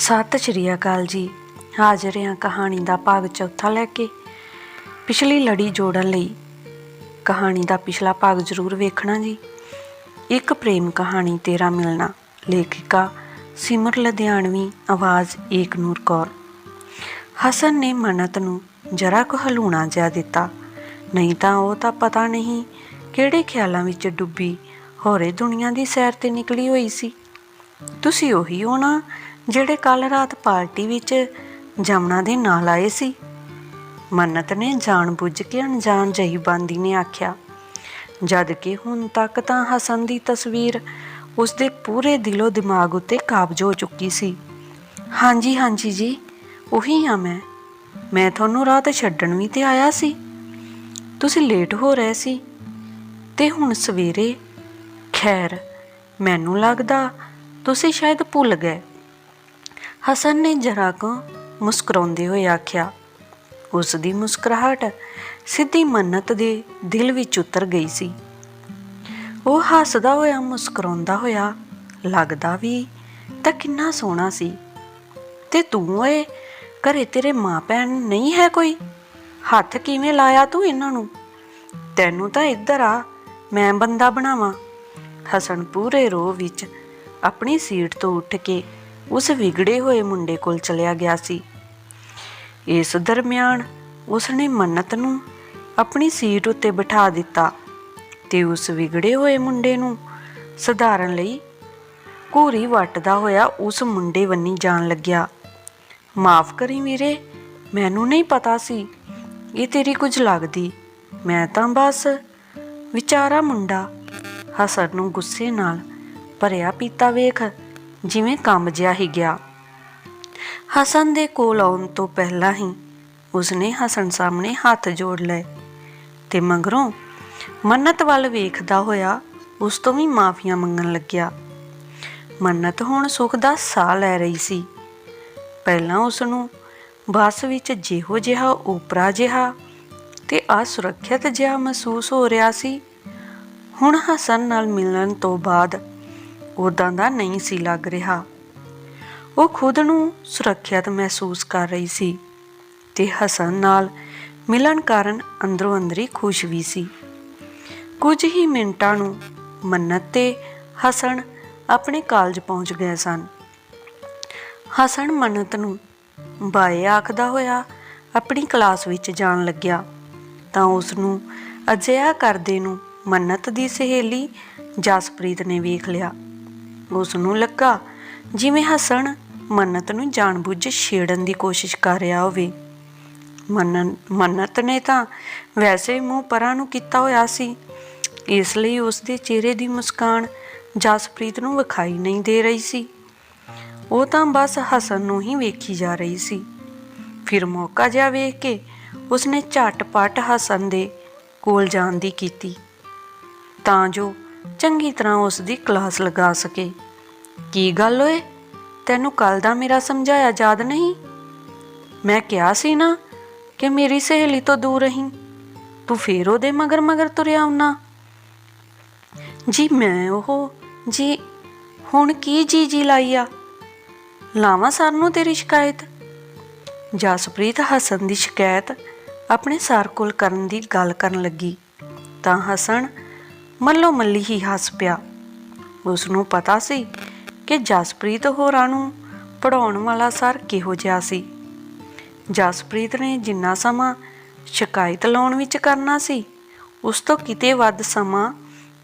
ਸਤਿ ਸ਼੍ਰੀ ਅਕਾਲ ਜੀ। ਹਾਜ਼ਰ ਹਾਂ ਕਹਾਣੀ ਦਾ ਭਾਗ ਚੌਥਾ ਲੈ ਕੇ। ਪਿਛਲੀ ਲੜੀ ਜੋੜਨ ਲਈ ਕਹਾਣੀ ਦਾ ਪਿਛਲਾ ਭਾਗ ਜ਼ਰੂਰ ਵੇਖਣਾ ਜੀ। ਇੱਕ ਪ੍ਰੇਮ ਕਹਾਣੀ ਤੇਰਾ ਮਿਲਣਾ, ਲੇਖਿਕਾ ਸਿਮਰ ਲੁਧਿਆਣਵੀ, ਆਵਾਜ਼ ਏਕਨੂਰ ਕੌਰ। ਹਸਨ ਨੇ ਮਨਤ ਨੂੰ ਜਰਾ ਕੁ ਹਲੂਣਾ ਜਿਹਾ ਦਿੱਤਾ। ਨਹੀਂ ਤਾਂ ਉਹ ਤਾਂ ਪਤਾ ਨਹੀਂ ਕਿਹੜੇ ਖਿਆਲਾਂ ਵਿੱਚ ਡੁੱਬੀ, ਹੋਰੇ ਦੁਨੀਆ ਦੀ ਸੈਰ ਤੇ ਨਿਕਲੀ ਹੋਈ ਸੀ। ਤੁਸੀਂ ਉਹੀ ਹੋ ਜਿਹੜੇ ਕੱਲ ਰਾਤ ਪਾਰਟੀ ਵਿੱਚ ਜਮਨਾ ਦੇ ਨਾਲ ਆਏ ਸੀ। ਮੰਨਤ ਨੇ ਜਾਣ ਬੁੱਝ ਕੇ ਅਣਜਾਣ ਜਹੀ ਬਾਂਦੀ ਨੇ ਆਖਿਆ, ਜਦ ਕਿ ਹੁਣ ਤੱਕ ਤਾਂ ਹਸਨ ਦੀ ਤਸਵੀਰ ਉਸਦੇ ਪੂਰੇ ਦਿਲੋ ਦਿਮਾਗ ਉੱਤੇ ਕਾਬਜ ਹੋ ਚੁੱਕੀ ਸੀ। ਹਾਂਜੀ ਹਾਂਜੀ ਜੀ, ਉਹੀ ਹਾਂ ਮੈਂ। ਮੈਂ ਤੁਹਾਨੂੰ ਰਾਤ ਛੱਡਣ ਵੀ ਤੇ ਆਇਆ ਸੀ। ਤੁਸੀਂ ਲੇਟ ਹੋ ਰਹੇ ਸੀ। ਤੇ ਹੁਣ ਸਵੇਰੇ? ਖੈਰ, ਮੈਨੂੰ ਲੱਗਦਾ ਤੁਸੀਂ ਸ਼ਾਇਦ ਭੁੱਲ ਗਏ। ਹਸਨ ਨੇ ਜਰਾ ਕੁ ਮੁਸਕਰਾਉਂਦੇ ਹੋਏ ਆਖਿਆ, ਉਸ ਦੀ ਮੁਸਕਰਾਹਟ ਸਿੱਧੀ ਮੰਨਤ ਦੇ ਦਿਲ ਵਿੱਚ ਉਤਰ ਗਈ ਸੀ। ਉਹ ਹੱਸਦਾ ਹੋਇਆ, ਮੁਸਕਰਾਉਂਦਾ ਹੋਇਆ ਲੱਗਦਾ ਵੀ ਤਾਂ ਕਿੰਨਾ ਸੋਹਣਾ ਸੀ। ਤੇ ਤੂੰ ਓਏ, ਘਰੇ ਤੇਰੇ ਮਾਂ ਭੈਣ ਨਹੀਂ ਹੈ ਕੋਈ? ਹੱਥ ਕਿਵੇਂ ਲਾਇਆ ਤੂੰ ਇਹਨਾਂ ਨੂੰ? ਤੈਨੂੰ ਤਾਂ ਇੱਧਰ ਆ, ਮੈਂ ਬੰਦਾ ਬਣਾਵਾਂ। ਹਸਨ ਪੂਰੇ ਰੋਹ ਵਿੱਚ ਆਪਣੀ ਸੀਟ ਤੋਂ ਉੱਠ ਕੇ ਉਸ ਵਿਗੜੇ ਹੋਏ ਮੁੰਡੇ ਕੋਲ ਚਲਿਆ ਗਿਆ ਸੀ। ਇਸ ਦਰਮਿਆਨ ਉਸਨੇ ਮੰਨਤ ਨੂੰ ਆਪਣੀ ਸੀਟ ਉੱਤੇ ਬਿਠਾ ਦਿੱਤਾ ਤੇ ਉਸ ਵਿਗੜੇ ਹੋਏ ਮੁੰਡੇ ਨੂੰ ਸਧਾਰਨ ਲਈ ਘੂਰੀ ਵੱਟਦਾ ਹੋਇਆ ਉਸ ਮੁੰਡੇ ਵੰਨੀ ਜਾਣ ਲੱਗਿਆ। ਮਾਫ ਕਰੀ ਵੀਰੇ, ਮੈਨੂੰ ਨਹੀਂ ਪਤਾ ਸੀ, ਇਹ ਤੇਰੀ ਕੁਝ ਲੱਗਦੀ। ਮੈਂ ਤਾਂ ਬਸ ਵਿਚਾਰਾ ਮੁੰਡਾ ਹਸਨ ਨੂੰ ਗੁੱਸੇ ਨਾਲ ਭਰਿਆ ਪੀਤਾ ਵੇਖ। ਜਿਵੇਂ ਕੰਮ ਜਿਹਾ ਹੀ ਗਿਆ। ਹਸਨ ਦੇ ਕੋਲ ਆਉਣ ਤੋਂ ਪਹਿਲਾਂ ਹੀ ਉਸਨੇ ਹਸਨ ਸਾਹਮਣੇ ਹੱਥ ਜੋੜ ਲਏ ਤੇ ਮਗਰੋਂ ਮੰਨਤ ਵੱਲ ਵੇਖਦਾ ਹੋਇਆ ਉਸ ਤੋਂ ਵੀ ਮਾਫੀਆਂ ਮੰਗਣ ਲੱਗਿਆ। ਮੰਨਤ ਹੁਣ ਸੁੱਖ ਦਾ ਸਾਹ ਲੈ ਰਹੀ ਸੀ। ਪਹਿਲਾਂ ਉਸ ਨੂੰ ਬੱਸ ਵਿੱਚ ਜਿਹੋ ਜਿਹਾ ਓਪਰਾ ਜਿਹਾ ਤੇ ਅਸੁਰੱਖਿਅਤ ਜਿਹਾ ਮਹਿਸੂਸ ਹੋ ਰਿਹਾ ਸੀ। ਹੁਣ ਹਸਨ ਨਾਲ ਮਿਲਣ ਤੋਂ ਬਾਅਦ ਉਦਾਂ ਦਾ ਨਹੀਂ ਸੀ ਲੱਗ ਰਿਹਾ। ਉਹ ਖੁਦ ਨੂੰ ਸੁਰੱਖਿਅਤ ਮਹਿਸੂਸ ਕਰ ਰਹੀ ਸੀ ਤੇ ਹਸਨ ਨਾਲ ਮਿਲਣ ਕਾਰਨ ਅੰਦਰੋਂ ਅੰਦਰੀ ਖੁਸ਼ ਵੀ ਸੀ। ਕੁਝ ਹੀ ਮਿੰਟਾਂ ਨੂੰ ਮੰਨਤ ਤੇ ਹਸਨ ਆਪਣੇ ਕਾਲਜ ਪਹੁੰਚ ਗਏ ਸਨ। ਹਸਨ ਮੰਨਤ ਨੂੰ ਬਾਏ ਆਖਦਾ ਹੋਇਆ ਆਪਣੀ ਕਲਾਸ ਵਿੱਚ ਜਾਣ ਲੱਗਿਆ ਤਾਂ ਉਸ ਨੂੰ ਅਜਿਹਾ ਕਰਦੇ ਨੂੰ ਮੰਨਤ ਦੀ ਸਹੇਲੀ ਜਸਪ੍ਰੀਤ ਨੇ ਵੇਖ ਲਿਆ। ਉਸ ਨੂੰ ਲੱਗਾ, ਜਿਵੇਂ ਹਸਣ ਮੰਨਤ ਨੂੰ ਜਾਣਬੁੱਝ ਛੇੜਨ ਦੀ ਕੋਸ਼ਿਸ਼ ਕਰ ਰਿਹਾ ਹੋਵੇ। ਮੰਨਤ ਨੇ ਤਾਂ ਵੈਸੇ ਮੂੰਹ ਪਰਾਂ ਨੂੰ ਕੀਤਾ ਹੋਇਆ ਸੀ। ਇਸ ਲਈ ਉਸ ਦੇ ਚਿਹਰੇ ਦੀ ਮੁਸਕਾਨ ਜਸਪ੍ਰੀਤ ਨੂੰ ਵਿਖਾਈ ਨਹੀਂ ਦੇ ਰਹੀ ਸੀ। ਉਹ ਤਾਂ ਬਸ ਹਸਨ ਨੂੰ ਹੀ ਵੇਖੀ ਜਾ ਰਹੀ ਸੀ। ਫਿਰ ਮੌਕਾ ਜਿਹਾ ਵੇਖ ਕੇ ਉਸਨੇ ਝਟਪਟ ਹਸਨ ਦੇ ਕੋਲ ਜਾਣ ਦੀ ਕੀਤੀ। ਤਾਂ ਜੋ ਚੰਗੀ ਤਰ੍ਹਾਂ ਉਸ ਦੀ ਕਲਾਸ ਲਗਾ ਸਕੇ। ਕੀ ਗੱਲ ਓਏ? ਤੈਨੂੰ ਕੱਲ ਦਾ ਮੇਰਾ ਸਮਝਾਇਆ ਯਾਦ ਨਹੀਂ? ਮੈਂ ਕਿਹਾ ਸੀ ਨਾ ਕਿ ਮੇਰੀ ਸਹੇਲੀ ਤੋਂ ਦੂਰ ਰਹੀਂ। ਤੂੰ ਫੇਰ ਉਹਦੇ ਮਗਰ ਮਗਰ ਤੁਰਿਆ ਆਉਣਾ। ਜੀ ਮੈਂ ਉਹ, ਜੀ ਹੁਣ ਕੀ ਜੀ ਜੀ ਲਾਈ ਆ? ਲਾਵਾਂ ਸਰ ਨੂੰ ਤੇਰੀ ਸ਼ਿਕਾਇਤ? ਜਸਪ੍ਰੀਤ ਹਸਨ ਦੀ ਸ਼ਿਕਾਇਤ ਆਪਣੇ ਸਰ ਕੋਲ ਕਰਨ ਦੀ ਗੱਲ ਕਰਨ ਲੱਗੀ। ਤਾਂ ਹਸਨ ਮੱਲੋ ਮੱਲੀ ਹੀ ਹੱਸ ਪਿਆ। ਉਸ ਨੂੰ ਪਤਾ ਸੀ ਕਿ ਜਸਪ੍ਰੀਤ ਹੋਰਾਂ ਨੂੰ ਪੜਾਉਣ ਵਾਲਾ ਸਰ ਕਿਹੋ ਜਿਹਾ ਸੀ। ਜਸਪ੍ਰੀਤ ਨੇ ਜਿੰਨਾ ਸਮਾਂ ਸ਼ਿਕਾਇਤ ਲਾਉਣ ਵਿੱਚ ਕਰਨਾ ਸੀ, ਉਸ ਤੋਂ ਕਿਤੇ ਵੱਧ ਸਮਾਂ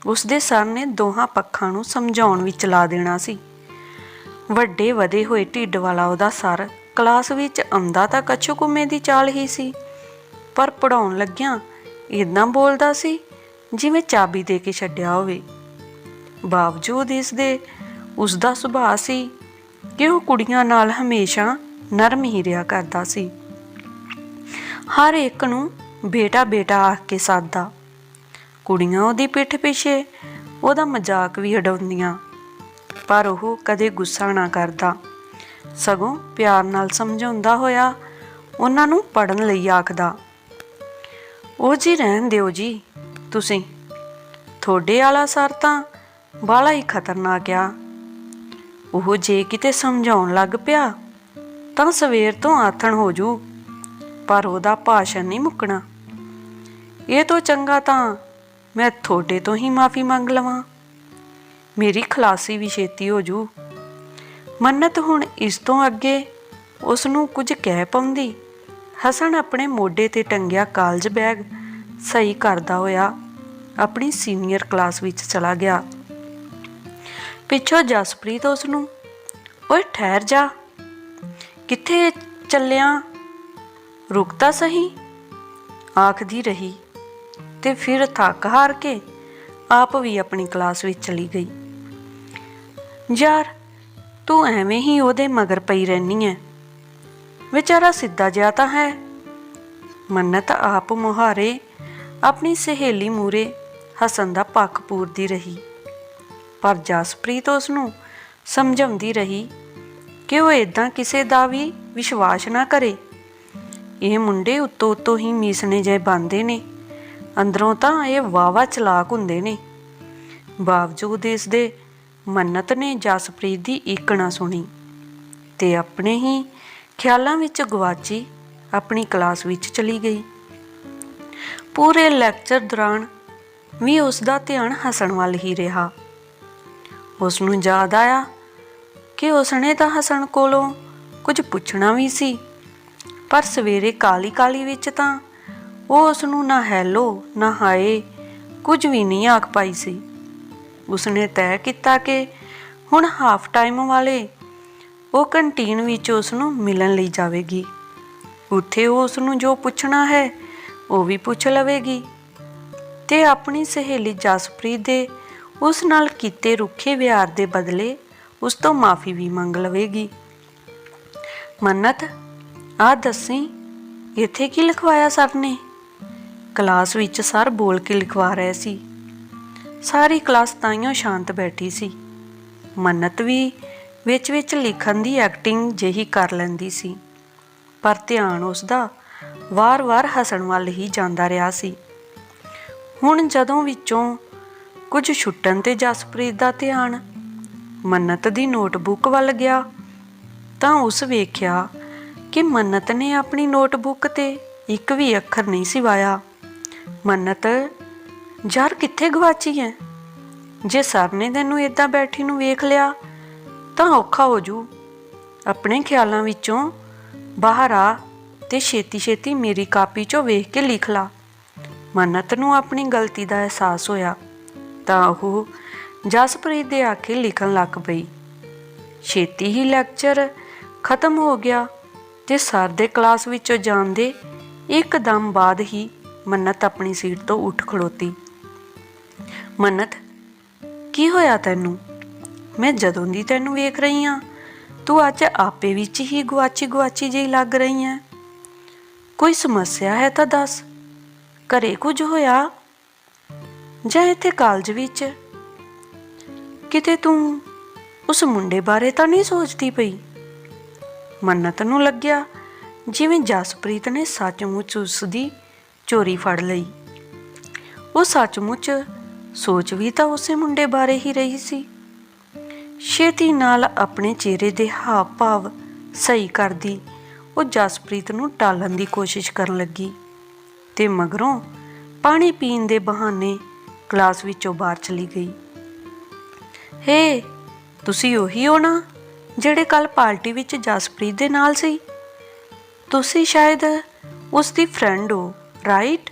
ਉਸ ਦੇ ਸਰ ਨੇ ਦੋਹਾਂ ਪੱਖਾਂ ਨੂੰ ਸਮਝਾਉਣ ਵਿੱਚ ਲਾ ਦੇਣਾ ਸੀ। ਵੱਡੇ ਵਧੇ ਹੋਏ ਢਿੱਡ ਵਾਲਾ ਉਹਦਾ ਸਰ ਕਲਾਸ ਵਿੱਚ ਆਉਂਦਾ ਤਾਂ ਕੱਛੂ ਕੁੰਮੇ ਦੀ ਚਾਲ ਹੀ ਸੀ, ਪਰ ਪੜਾਉਣ ਲੱਗਿਆਂ ਇਦਾਂ ਬੋਲਦਾ ਸੀ ਜਿਵੇਂ ਚਾਬੀ ਦੇ ਕੇ ਛੱਡਿਆ ਹੋਵੇ। ਬਾਵਜੂਦ ਇਸ ਦੇ ਉਸ ਦਾ ਸੁਭਾਅ ਸੀ ਕਿ ਉਹ ਕੁੜੀਆਂ ਨਾਲ ਹਮੇਸ਼ਾ ਨਰਮ ਹੀ ਰਿਹਾ ਕਰਦਾ ਸੀ। ਹਰ ਇੱਕ ਨੂੰ ਬੇਟਾ ਬੇਟਾ ਆਖ ਕੇ ਸਾਦਾ। ਕੁੜੀਆਂ ਉਹਦੀ ਪਿੱਠ ਪਿੱਛੇ ਉਹਦਾ ਮਜ਼ਾਕ ਵੀ ਉਡਾਉਂਦੀਆਂ ਪਰ ਉਹ ਕਦੇ ਗੁੱਸਾ ਨਾ ਕਰਦਾ। ਸਗੋਂ ਪਿਆਰ ਨਾਲ ਸਮਝਾਉਂਦਾ ਹੋਇਆ ਉਹਨਾਂ ਨੂੰ ਪੜਨ ਲਈ ਆਖਦਾ, ਉਹ ਜੀ ਰਹਿਣ ਦਿਓ ਜੀ। ਤੁਸੀਂ। ਤੁਹਾਡੇ ਵਾਲਾ ਸਰ ਤਾਂ ਬਾਲਾ ਹੀ ਖਤਰਨਾਕ ਆ। ਉਹ ਜੇ ਕਿਤੇ ਸਮਝਾਉਣ ਲੱਗ ਪਿਆ, ਤਾਂ ਸਵੇਰ ਤੋਂ ਆਥਣ ਹੋ ਜੂ, ਪਰ ਉਹਦਾ ਭਾਸ਼ਣ ਨਹੀਂ ਮੁੱਕਣਾ। ਇਹ ਤੋਂ ਚੰਗਾ ਤਾਂ ਮੈਂ ਤੁਹਾਡੇ ਤੋਂ ਹੀ ਮਾਫੀ ਮੰਗ ਲਵਾਂ। ਮੇਰੀ ਖਲਾਸੀ ਵੀ ਛੇਤੀ ਹੋ ਜੂ। ਮੰਨਤ ਹੁਣ ਇਸ ਤੋਂ ਅੱਗੇ ਉਸ ਨੂੰ ਕੁਝ ਕਹਿ ਪਾਉਂਦੀ। ਹਸਨ ਆਪਣੇ ਮੋਢੇ ਤੇ ਟੰਗਿਆ ਕਾਲਜ ਬੈਗ ਸਹੀ ਕਰਦਾ ਹੋਇਆ ਆਪਣੀ ਸੀਨੀਅਰ ਕਲਾਸ ਵਿੱਚ ਚਲਾ ਗਿਆ। ਪਿੱਛੋਂ ਜਸਪ੍ਰੀਤ ਉਸ ਨੂੰ ਓਏ ਠਹਿਰ ਜਾ। ਕਿੱਥੇ ਚੱਲਿਆ? ਰੁਕ ਤਾਂ ਸਹੀ। ਆਖਦੀ ਰਹੀ ਤੇ ਫਿਰ ਥੱਕ ਹਾਰ ਕੇ ਆਪ ਵੀ ਆਪਣੀ ਕਲਾਸ ਵਿੱਚ ਚਲੀ ਗਈ। ਯਾਰ, ਤੂੰ ਐਵੇਂ ਹੀ ਉਹਦੇ ਮਗਰ ਪਈ ਰਹਿਨੀ ਐ। ਵਿਚਾਰਾ ਸਿੱਧਾ ਜਿਹਾ ਤਾਂ ਹੈ। ਮੰਨਤ ਆਪ ਮੁਹਾਰੇ ਆਪਣੀ ਸਹੇਲੀ ਮੂਰੇ ਹਸਨ ਦਾ ਪੱਖ ਪੂਰਦੀ ਰਹੀ। ਪਰ ਜਸਪ੍ਰੀਤ ਉਸ ਨੂੰ ਸਮਝਾਉਂਦੀ ਰਹੀ ਕਿ ਉਹ ਇਦਾਂ ਕਿਸੇ ਦਾ ਵੀ ਵਿਸ਼ਵਾਸ ਨਾ ਕਰੇ। ਇਹ ਮੁੰਡੇ ਉੱਤੋਂ ਉੱਤੋਂ ਹੀ ਮੀਸਣੇ ਜਿਹੇ ਬੰਦੇ ਨੇ। ਅੰਦਰੋਂ ਤਾਂ ਇਹ ਵਾਵਾ ਚਲਾਕ ਹੁੰਦੇ ਨੇ। ਬਾਵਜੂਦ ਇਸ ਦੇ ਮੰਨਤ ਨੇ ਜਸਪ੍ਰੀਤ ਦੀ ਇੱਕ ਨਾ ਸੁਣੀ ਤੇ ਆਪਣੇ ਹੀ ਖਿਆਲਾਂ ਵਿੱਚ ਗਵਾਚੀ ਆਪਣੀ ਕਲਾਸ ਵਿੱਚ ਚਲੀ ਗਈ। ਪੂਰੇ ਲੈਕਚਰ ਦੌਰਾਨ ਵੀ ਉਸ ਦਾ ਧਿਆਨ ਹਸਣ ਵੱਲ ਹੀ ਰਿਹਾ। ਉਸ ਨੂੰ ਯਾਦ ਆਇਆ ਕਿ ਉਸਨੇ ਤਾਂ ਹਸਣ ਕੋਲੋਂ ਕੁਝ ਪੁੱਛਣਾ ਵੀ ਸੀ, ਪਰ ਸਵੇਰੇ ਕਾਲੀ ਕਾਲੀ ਵਿੱਚ ਤਾਂ ਉਹ ਉਸ ਨੂੰ ਨਾ ਹੈਲੋ, ਨਾ ਹਾਏ, ਕੁਝ ਵੀ ਨਹੀਂ ਆਖ ਪਾਈ ਸੀ। ਉਸਨੇ ਤੈਅ ਕੀਤਾ ਕਿ ਹੁਣ ਹਾਫ ਟਾਈਮ ਵਾਲੇ ਉਹ ਕੰਟੀਨ ਵਿੱਚ ਉਸ ਨੂੰ ਮਿਲਣ ਲਈ ਜਾਵੇਗੀ। ਉੱਥੇ ਉਹ ਉਸ ਨੂੰ ਜੋ ਪੁੱਛਣਾ ਹੈ ਉਹ ਵੀ ਪੁੱਛ ਲਵੇਗੀ। ਤੇ ਆਪਣੀ ਸਹੇਲੀ ਜਸਪ੍ਰੀਤ ਦੇ ਉਸ ਨਾਲ ਕੀਤੇ ਰੁੱਖੇ ਵਿਹਾਰ ਦੇ ਬਦਲੇ ਉਸ ਤੋਂ ਮਾਫੀ ਵੀ ਮੰਗ ਲਵੇਗੀ। ਮੰਨਤ ਆ ਦੱਸੀ, ਇੱਥੇ ਕੀ ਲਿਖਵਾਇਆ ਸਰ ਨੇ? ਕਲਾਸ ਵਿੱਚ ਸਰ ਬੋਲ ਕੇ ਲਿਖਵਾ ਰਹੇ ਸੀ। ਸਾਰੀ ਕਲਾਸ ਤਾਈਓ ਸ਼ਾਂਤ ਬੈਠੀ ਸੀ। ਮੰਨਤ ਵੀ ਵਿੱਚ ਵਿੱਚ ਲਿਖਣ ਦੀ ਐਕਟਿੰਗ ਜਿਹੀ ਕਰ ਲੈਂਦੀ ਸੀ। ਪਰ ਧਿਆਨ ਉਸ ਦਾ ਵਾਰ-ਵਾਰ ਹੱਸਣ ਵੱਲ ਹੀ ਜਾਂਦਾ ਰਿਹਾ ਸੀ। ਹੁਣ ਜਦੋਂ ਵਿੱਚੋਂ ਕੁਝ ਛੁੱਟਣ ਤੇ ਜਸਪ੍ਰੀਤ ਦਾ ਧਿਆਨ ਮੰਨਤ ਦੀ ਨੋਟਬੁੱਕ ਵੱਲ ਗਿਆ, ਤਾਂ ਉਸ ਵੇਖਿਆ ਕਿ ਮੰਨਤ ਨੇ ਆਪਣੀ ਨੋਟਬੁੱਕ ਤੇ ਇੱਕ ਵੀ ਅੱਖਰ ਨਹੀਂ ਸਿਵਾਇਆ। ਮੰਨਤ, ਯਾਰ ਕਿੱਥੇ ਗਵਾਚੀ ਹੈ ਜੇ ਸਰ ਨੇ ਤੈਨੂੰ ਇਦਾਂ ਬੈਠੀ ਨੂੰ ਵੇਖ ਲਿਆ, ਤਾਂ ਔਖਾ ਹੋ ਜੂ। ਆਪਣੇ ਖਿਆਲਾਂ ਵਿੱਚੋਂ ਬਾਹਰ ਆ ਤੇ ਛੇਤੀ ਛੇਤੀ ਮੇਰੀ ਕਾਪੀ 'ਚੋਂ ਵੇਖ ਕੇ ਲਿਖ ਲਾ। ਮੰਨਤ ਨੂੰ ਆਪਣੀ ਗਲਤੀ ਦਾ ਅਹਿਸਾਸ ਹੋਇਆ, ਤਾਂ ਉਹ ਜਸਪ੍ਰੀਤ ਦੇ ਆਖੇ ਲਿਖਣ ਲੱਗ ਪਈ। ਛੇਤੀ ਹੀ ਲੈਕਚਰ ਖਤਮ ਹੋ ਗਿਆ ਤੇ ਸਰ ਦੇ ਕਲਾਸ ਵਿੱਚੋਂ ਜਾਣ ਦੇ ਇੱਕਦਮ ਬਾਅਦ ਹੀ ਮੰਨਤ ਆਪਣੀ ਸੀਟ ਤੋਂ ਉੱਠ ਖਲੋਤੀ ਮੰਨਤ, ਕੀ ਹੋਇਆ ਤੈਨੂੰ? ਮੈਂ ਜਦੋਂ ਦੀ ਤੈਨੂੰ ਵੇਖ ਰਹੀ ਆ, ਤੂੰ ਅੱਜ ਆਪੇ ਵਿੱਚ ਹੀ ਗੁਆਚੀ ਗੁਆਚੀ ਜਿਹੀ ਲੱਗ ਰਹੀ ਐ ਕੋਈ ਸਮੱਸਿਆ ਹੈ ਤਾਂ ਦੱਸ। ਘਰੇ ਕੁਝ ਹੋਇਆ? ਜਾਂ ਇੱਥੇ ਕਾਲਜ ਵਿੱਚ? ਕਿਤੇ ਤੂੰ ਉਸ ਮੁੰਡੇ ਬਾਰੇ ਤਾਂ ਨਹੀਂ ਸੋਚਦੀ ਪਈ? ਮੰਨਤ ਨੂੰ ਲੱਗਿਆ ਜਿਵੇਂ ਜਸਪ੍ਰੀਤ ਨੇ ਸੱਚਮੁੱਚ ਉਸ ਦੀ ਚੋਰੀ ਫੜ ਲਈ। ਉਹ ਸੱਚਮੁੱਚ ਸੋਚ ਵੀ ਤਾਂ ਉਸੇ ਮੁੰਡੇ ਬਾਰੇ ਹੀ ਰਹੀ ਸੀ। ਛੇਤੀ ਨਾਲ ਆਪਣੇ ਚਿਹਰੇ ਦੇ ਹਾਵ ਭਾਵ ਸਹੀ ਕਰਦੀ ਉਹ ਜਸਪ੍ਰੀਤ ਨੂੰ ਟਾਲਣ ਦੀ ਕੋਸ਼ਿਸ਼ ਕਰਨ ਲੱਗੀ ਤੇ ਮਗਰੋਂ ਪਾਣੀ ਪੀਣ ਦੇ ਬਹਾਨੇ ਕਲਾਸ ਵਿੱਚੋਂ ਬਾਹਰ ਚਲੀ ਗਈ। ਹੇ, ਤੁਸੀਂ ਉਹੀ ਹੋ ਨਾ ਜਿਹੜੇ ਕੱਲ ਪਾਰਟੀ ਵਿੱਚ ਜਸਪ੍ਰੀਤ ਦੇ ਨਾਲ ਸੀ? ਤੁਸੀਂ ਸ਼ਾਇਦ ਉਸ ਦੀ ਫਰੈਂਡ ਹੋ ਰਾਈਟ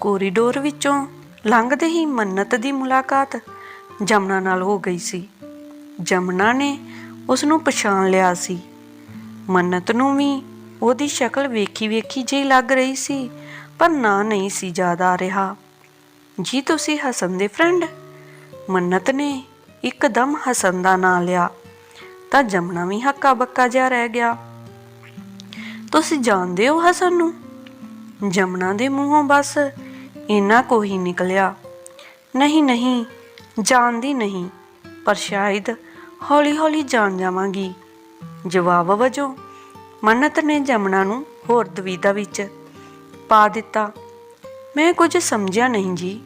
ਕੋਰੀਡੋਰ ਵਿੱਚੋਂ ਲੰਘਦੇ ਹੀ ਮੰਨਤ ਦੀ ਮੁਲਾਕਾਤ ਜਮਨਾ ਨਾਲ ਹੋ ਗਈ ਸੀ। ਜਮਨਾ ਨੇ ਉਸ ਨੂੰ ਪਛਾਣ ਲਿਆ ਸੀ। ਮੰਨਤ ਨੂੰ ਵੀ ਉਹਦੀ ਸ਼ਕਲ ਵੇਖੀ ਵੇਖੀ ਜਿਹੀ ਲੱਗ ਰਹੀ ਸੀ, ਪਰ ਨਾ ਨਹੀਂ ਸੀ ਜ਼ਿਆਦਾ ਆ ਰਿਹਾ। ਜੀ, ਤੁਸੀਂ ਹਸਨ ਦੇ ਫਰੈਂਡ ਮੰਨਤ ਨੇ ਇੱਕਦਮ ਹਸਨ ਦਾ ਨਾਂ ਲਿਆ। ਤਾਂ ਜਮਨਾ ਵੀ ਹੱਕਾ ਬੱਕਾ ਜਿਹਾ ਰਹਿ ਗਿਆ। ਤੁਸੀਂ ਜਾਣਦੇ ਹੋ ਹਸਨ ਨੂੰ? ਜਮਨਾ ਦੇ ਮੂੰਹੋਂ ਬਸ ਇੰਨਾ ਕੋ ਹੀ ਨਿਕਲਿਆ। ਨਹੀਂ ਨਹੀਂ, ਜਾਣਦੀ ਨਹੀਂ, ਪਰ ਸ਼ਾਇਦ ਹੌਲੀ-ਹੌਲੀ ਜਾਣ ਜਾਵਾਂਗੀ। ਜਵਾਬ ਵਜੋਂ ਮੰਨਤ ਨੇ ਜਮਨਾ ਨੂੰ ਹੋਰ ਦਵੀਦਾ ਵਿੱਚ ਪਾ ਦਿੱਤਾ। ਮੈਂ ਕੁਝ ਸਮਝਿਆ ਨਹੀਂ ਜੀ।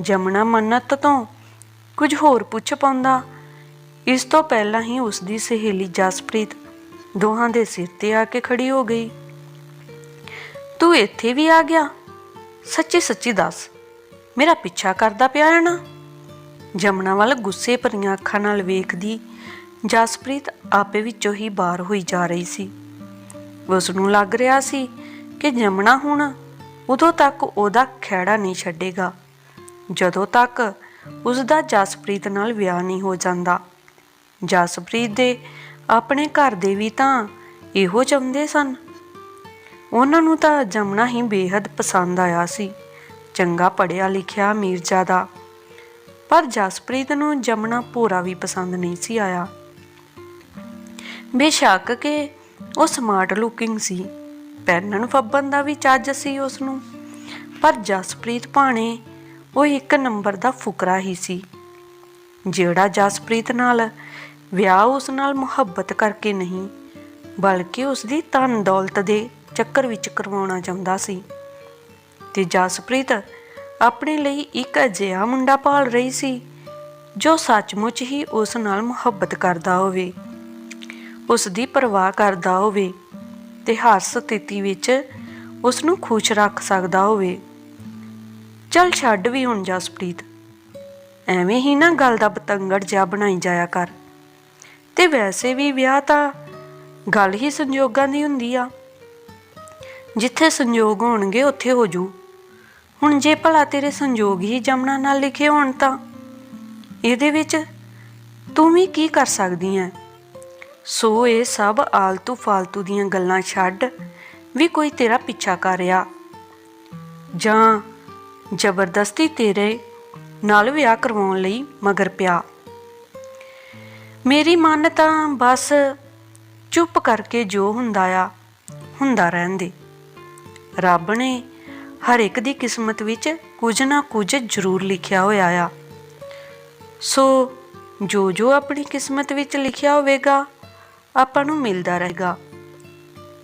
ਜਮਨਾ ਮੰਨਤ ਤੋਂ ਕੁਝ ਹੋਰ ਪੁੱਛ ਪਾਉਂਦਾ। ਇਸ ਤੋਂ ਪਹਿਲਾਂ ਹੀ ਉਸ ਦੀ ਸਹੇਲੀ ਜਸਪ੍ਰੀਤ ਦੋਹਾਂ ਦੇ ਸਿਰ ਤੇ ਆ ਕੇ ਖੜੀ ਹੋ ਗਈ। ਤੂੰ ਇੱਥੇ ਵੀ ਆ ਗਿਆ? ਸੱਚੀ ਸੱਚੀ ਦੱਸ, ਮੇਰਾ ਪਿੱਛਾ ਕਰਦਾ ਪਿਆ ਹੈ ਨਾ? ਜਮਨਾ ਵੱਲ ਗੁੱਸੇ ਭਰੀਆਂ ਅੱਖਾਂ ਨਾਲ ਵੇਖਦੀ ਜਸਪ੍ਰੀਤ ਆਪੇ ਵਿੱਚੋਂ ਹੀ ਬਾਹਰ ਹੋਈ ਜਾ ਰਹੀ ਸੀ। ਉਸ ਨੂੰ ਲੱਗ ਰਿਹਾ ਸੀ ਕਿ ਜਮਨਾ ਹੁਣ ਉਦੋਂ ਤੱਕ ਉਹਦਾ ਖਹਿੜਾ ਨਹੀਂ ਛੱਡੇਗਾ। ਜਦੋਂ ਤੱਕ ਉਸ ਦਾ ਜਸਪ੍ਰੀਤ ਨਾਲ ਵਿਆਹ ਨਹੀਂ ਹੋ ਜਾਂਦਾ। ਜਸਪ੍ਰੀਤ ਦੇ ਆਪਣੇ ਘਰ ਦੇ ਵੀ ਤਾਂ ਇਹੋ ਚਾਹੁੰਦੇ ਸਨ। ਉਹਨਾਂ ਨੂੰ ਤਾਂ ਜਮਨਾ ਹੀ ਬੇहद ਪਸੰਦ ਆਇਆ ਸੀ। ਚੰਗਾ ਪੜਿਆ ਲਿਖਿਆ ਮੀਰਜ਼ਾਦਾ ਪਰ ਜਸਪ੍ਰੀਤ ਨੂੰ ਜਮਨਾ ਭੋਰਾ ਵੀ ਪਸੰਦ ਨਹੀਂ ਸੀ ਆਇਆ। ਬੇਸ਼ੱਕ ਕਿ ਉਹ ਸਮਾਰਟ ਲੁਕਿੰਗ ਸੀ। ਪਹਿਨਣ ਫੱਬਣ ਦਾ ਵੀ ਚੱਜ ਸੀ ਉਸ ਨੂੰ ਪਰ ਜਸਪ੍ਰੀਤ ਭਾਣੇ ਉਹ ਇੱਕ ਨੰਬਰ ਦਾ ਫੁਕਰਾ ਹੀ ਸੀ। ਜਿਹੜਾ ਜਸਪ੍ਰੀਤ ਨਾਲ ਵਿਆਹ ਉਸ ਨਾਲ ਮੁਹੱਬਤ ਕਰਕੇ ਨਹੀਂ, ਬਲਕਿ ਉਸ ਦੀ ਧਨ ਦੌਲਤ ਦੇ ਚੱਕਰ ਵਿੱਚ ਕਰਵਾਉਣਾ ਚਾਹੁੰਦਾ ਸੀ। ਤੇ ਜਸਪ੍ਰੀਤ ਆਪਣੇ ਲਈ ਇੱਕ ਅਜਿਹਾ ਮੁੰਡਾ ਭਾਲ ਰਹੀ ਸੀ, ਜੋ ਸੱਚਮੁੱਚ ਹੀ ਉਸ ਨਾਲ ਮੁਹੱਬਤ ਕਰਦਾ ਹੋਵੇ। ਉਸ ਦੀ ਪਰਵਾਹ ਕਰਦਾ ਹੋਵੇ ਤੇ ਹਰ ਸਥਿਤੀ ਵਿੱਚ ਉਸ ਨੂੰ ਖੁਸ਼ ਰੱਖ ਸਕਦਾ ਹੋਵੇ। ਚੱਲ ਛੱਡ ਵੀ ਹੁਣ ਜਸਪ੍ਰੀਤ, ਐਵੇਂ ਹੀ ਨਾ ਗੱਲ ਦਾ ਪਤੰਗੜ ਜਿਹਾ ਬਣਾਈ ਜਾਇਆ ਕਰ। ਤੇ ਵੈਸੇ ਵੀ ਵਿਆਹ ਤਾਂ ਗੱਲ ਹੀ ਸੰਯੋਗਾਂ ਦੀ ਹੁੰਦੀ ਆ। ਜਿੱਥੇ ਸੰਯੋਗ ਹੋਣਗੇ ਉੱਥੇ ਹੋ ਜੂ। ਹੁਣ ਜੇ ਭਲਾ ਤੇਰੇ ਸੰਯੋਗ ਹੀ ਜਮਨਾ ਨਾਲ ਲਿਖੇ ਹੋਣ ਤਾਂ ਇਹਦੇ ਵਿੱਚ ਤੂੰ ਵੀ ਕੀ ਕਰ ਸਕਦੀ ਐ? ਸੋ ਇਹ ਸਭ ਆਲਤੂ ਫਾਲਤੂ ਦੀਆਂ ਗੱਲਾਂ ਛੱਡ ਵੀ ਕੋਈ ਤੇਰਾ ਪਿੱਛਾ ਕਰ ਰਿਹਾ ਜਾਂ ਜ਼ਬਰਦਸਤੀ ਤੇਰੇ ਨਾਲ ਵਿਆਹ ਕਰਵਾਉਣ ਲਈ ਮਗਰ ਪਿਆ। ਮੇਰੀ ਮਨ ਤਾਂ ਬਸ ਚੁੱਪ ਕਰਕੇ ਜੋ ਹੁੰਦਾ ਆ, ਹੁੰਦਾ ਰਹਿਣ ਦੇ ਰੱਬ ਨੇ ਹਰ ਇੱਕ ਦੀ ਕਿਸਮਤ ਵਿੱਚ ਕੁਝ ਨਾ ਕੁਝ ਜ਼ਰੂਰ ਲਿਖਿਆ ਹੋਇਆ ਆ। ਸੋ ਜੋ ਜੋ ਆਪਣੀ ਕਿਸਮਤ ਵਿੱਚ ਲਿਖਿਆ ਹੋਵੇਗਾ ਆਪਾਂ ਨੂੰ ਮਿਲਦਾ ਰਹੇਗਾ।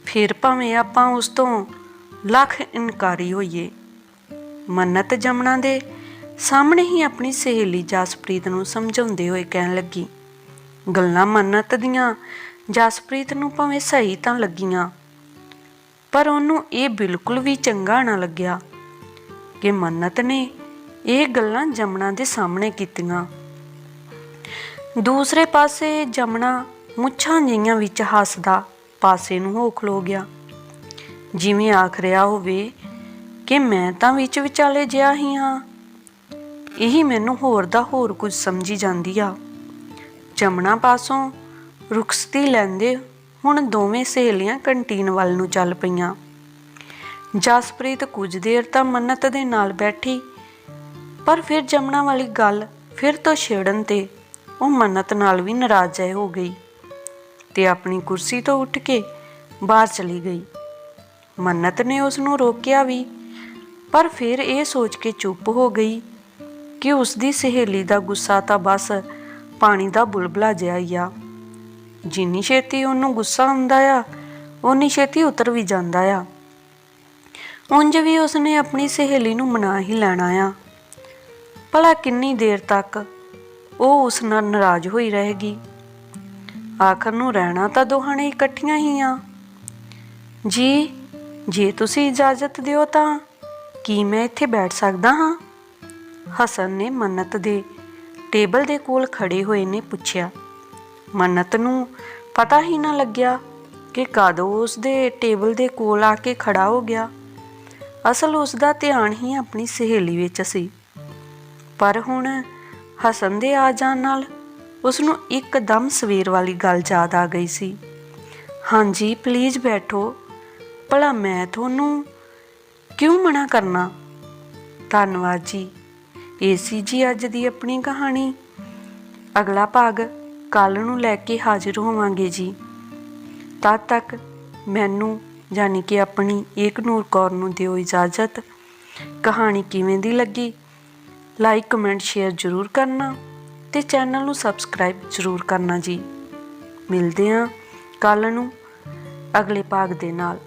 ਫਿਰ ਭਾਵੇਂ ਆਪਾਂ ਉਸ ਤੋਂ ਲੱਖ ਇਨਕਾਰੀ ਹੋਈਏ। ਮੰਨਤ ਜਮਣਾ ਦੇ ਸਾਹਮਣੇ ਹੀ ਆਪਣੀ ਸਹੇਲੀ ਜਸਪ੍ਰੀਤ ਨੂੰ ਸਮਝਾਉਂਦੇ ਹੋਏ ਕਹਿਣ ਲੱਗੀ, ਗੱਲਾਂ ਮੰਨਤ ਦੀਆਂ ਜਸਪ੍ਰੀਤ ਨੂੰ ਭਾਵੇਂ ਸਹੀ ਤਾਂ ਲੱਗੀਆਂ, ਪਰ ਉਹਨੂੰ ਇਹ ਬਿਲਕੁਲ ਵੀ ਚੰਗਾ ਨਾ ਲੱਗਿਆ ਕਿ ਮੰਨਤ ਨੇ ਇਹ ਗੱਲਾਂ ਜਮਨਾ ਦੇ ਸਾਹਮਣੇ ਕੀਤੀਆਂ। ਦੂਸਰੇ ਪਾਸੇ ਜਮਨਾ ਮੁੱਛਾਂ ਜਿਹੀਆਂ ਵਿੱਚ ਹੱਸਦਾ ਪਾਸੇ ਨੂੰ ਹੋ ਖਲੋ ਗਿਆ। ਜਿਵੇਂ ਆਖ ਰਿਹਾ ਹੋਵੇ ਕਿ ਮੈਂ ਤਾਂ ਵਿੱਚ ਵਿਚਾਲੇ ਜਿਹਾ ਹੀ ਹਾਂ। ਇਹੀ ਮੈਨੂੰ ਹੋਰ ਦਾ ਹੋਰ ਕੁਝ ਸਮਝੀ ਜਾਂਦੀ ਆ। ਜਮਣਾ ਪਾਸੋਂ ਰੁਖਸਤੀ ਲੈਂਦੇ ਹੁਣ ਦੋਵੇਂ ਸਹੇਲੀਆਂ ਕੰਟੀਨ ਵੱਲ ਨੂੰ ਚੱਲ ਪਈਆਂ। ਜਸਪ੍ਰੀਤ ਕੁਝ ਦੇਰ ਤਾਂ ਮੰਨਤ ਦੇ ਨਾਲ ਬੈਠੀ, ਪਰ ਫਿਰ ਜਮਣਾ ਵਾਲੀ ਗੱਲ ਫਿਰ ਤੋਂ ਛੇੜਨ ਤੇ ਉਹ ਮੰਨਤ ਨਾਲ ਵੀ ਨਾਰਾਜ਼ ਹੋ ਗਈ। ਤੇ ਆਪਣੀ ਕੁਰਸੀ ਤੋਂ ਉੱਠ ਕੇ ਬਾਹਰ ਚਲੀ ਗਈ। ਮੰਨਤ ਨੇ ਉਸ ਨੂੰ ਰੋਕਿਆ ਵੀ, ਪਰ ਫਿਰ ਇਹ ਸੋਚ ਕੇ ਚੁੱਪ ਹੋ ਗਈ ਕਿ ਉਸ ਦੀ ਸਹੇਲੀ ਦਾ ਗੁੱਸਾ ਤਾਂ ਬਸ ਪਾਣੀ ਦਾ ਬੁਲਬਲਾ ਜਿਹਾ ਹੀ ਆ। ਜਿੰਨੀ ਛੇਤੀ ਉਹਨੂੰ ਗੁੱਸਾ ਹੁੰਦਾ ਆ ਉਨੀ ਛੇਤੀ ਉਤਰ ਵੀ ਜਾਂਦਾ ਆ। ਉਂਝ ਵੀ ਉਸਨੇ ਆਪਣੀ ਸਹੇਲੀ ਨੂੰ ਮਨਾ ਹੀ ਲੈਣਾ ਆ। ਭਲਾ ਕਿੰਨੀ ਦੇਰ ਤੱਕ ਉਹ ਉਸ ਨਾਲ ਨਾਰਾਜ਼ ਹੋਈ ਰਹੇਗੀ? ਆਖਰ ਨੂੰ ਰਹਿਣਾ ਤਾਂ ਦੋਹਾਂ ਨੇ ਇਕੱਠੀਆਂ ਹੀ ਆ। ਜੀ, ਜੇ ਤੁਸੀਂ ਇਜਾਜ਼ਤ ਦਿਓ ਤਾਂ ਕੀ ਮੈਂ ਇੱਥੇ ਬੈਠ ਸਕਦਾ ਹਾਂ? ਹਸਨ ਨੇ ਮੰਨਤ ਦੇ ਟੇਬਲ ਦੇ ਕੋਲ ਖੜੇ ਹੋਏ ਨੇ ਪੁੱਛਿਆ। ਮੰਨਤ ਨੂੰ ਪਤਾ ਹੀ ਨਾ ਲੱਗਿਆ ਕਿ ਕਾਦੋਂ ਉਸ ਦੇ ਟੇਬਲ ਦੇ ਕੋਲ ਆ ਕੇ ਖੜਾ ਹੋ ਗਿਆ। ਅਸਲ ਉਸ ਦਾ ਧਿਆਨ ਹੀ ਆਪਣੀ ਸਹੇਲੀ ਵਿੱਚ ਸੀ। ਪਰ ਹੁਣ ਹਸਨ ਦੇ ਆ ਜਾਣ ਨਾਲ ਉਸ ਨੂੰ ਇੱਕਦਮ ਸਵੇਰ ਵਾਲੀ ਗੱਲ ਯਾਦ ਆ ਗਈ ਸੀ। ਹਾਂਜੀ ਪਲੀਜ਼ ਬੈਠੋ। ਭਲਾ ਮੈਂ ਤੁਹਾਨੂੰ ਕਿਉਂ ਮਨਾ ਕਰਨਾ? ਧੰਨਵਾਦ ਜੀ। ਇਹ ਸੀ ਜੀ ਅੱਜ ਦੀ ਆਪਣੀ ਕਹਾਣੀ। ਅਗਲਾ ਭਾਗ ਕੱਲ ਨੂੰ ਲੈ ਕੇ ਹਾਜ਼ਰ ਹੋਵਾਂਗੇ ਜੀ। ਤਦ ਤੱਕ ਮੈਨੂੰ ਯਾਨੀ ਕਿ ਆਪਣੀ ਏਕਨੂਰ ਕੌਰ ਨੂੰ ਦਿਓ ਇਜਾਜ਼ਤ। ਕਹਾਣੀ ਕਿਵੇਂ ਦੀ ਲੱਗੀ? ਲਾਈਕ ਕਮੈਂਟ ਸ਼ੇਅਰ ਜ਼ਰੂਰ ਕਰਨਾ। ਤੇ ਚੈਨਲ ਨੂੰ ਸਬਸਕ੍ਰਾਈਬ ਜ਼ਰੂਰ ਕਰਨਾ ਜੀ। ਮਿਲਦੇ ਹਾਂ ਕੱਲ ਨੂੰ ਅਗਲੇ ਭਾਗ ਦੇ ਨਾਲ।